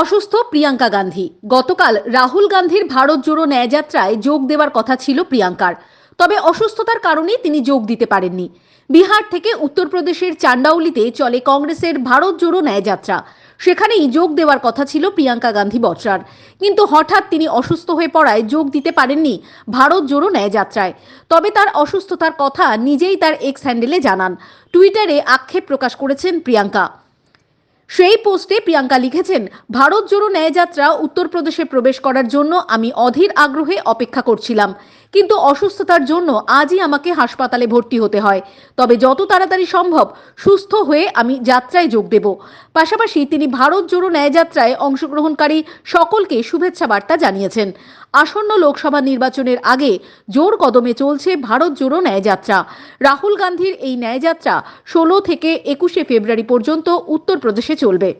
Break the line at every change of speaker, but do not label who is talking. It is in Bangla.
অসুস্থ প্রিয়াঙ্কা গান্ধী। গতকাল রাহুল গান্ধীর ভারত জোড়ো ন্যায়যাত্রায় যোগ দেওয়ার কথা ছিল প্রিয়াঙ্কার। তবে অসুস্থতার কারণে তিনি যোগ দিতে পারেননি। বিহার থেকে উত্তরপ্রদেশের চান্ডাউলিতে চলে কংগ্রেসের ভারত জোড়ো ন্যায়যাত্রা। সেখানেই যোগ দেওয়ার কথা ছিল প্রিয়াঙ্কা গান্ধী বচরার কিন্তু হঠাৎ তিনি অসুস্থ হয়ে পড়ায় যোগ দিতে পারেননি ভারত জোড়ো ন্যায়যাত্রায়। তবে তার অসুস্থতার কথা নিজেই তার এক্স হ্যান্ডেলে জানান। টুইটারে আক্ষেপ প্রকাশ করেছেন প্রিয়াঙ্কা। সেই পোস্টে প্রিয়াঙ্কা লিখেছেন, ভারত জোড়ো ন্যায়যাত্রা উত্তরপ্রদেশে প্রবেশ করার জন্য আমি অধীর আগ্রহে অপেক্ষা করছিলাম। কিন্তু অসুস্থতার জন্য আজই আমাকে হাসপাতালে ভর্তি হতে হয়। তবে যত তাড়াতাড়ি সম্ভব সুস্থ হয়ে আমি যাত্রায় যোগ দেব। পাশাপাশি তিনি ভারত জোড়ো ন্যায়যাত্রায় অংশগ্রহণকারী সকলকে শুভেচ্ছা বার্তা জানিয়েছেন, আসন্ন লোকসভা নির্বাচনের আগে জোর কদমে চলছে ভারত জোড়ো ন্যায়যাত্রা। রাহুল গান্ধীর এই ন্যায়যাত্রা ষোলো থেকে একুশে ফেব্রুয়ারি পর্যন্ত উত্তরপ্রদেশে চলবে।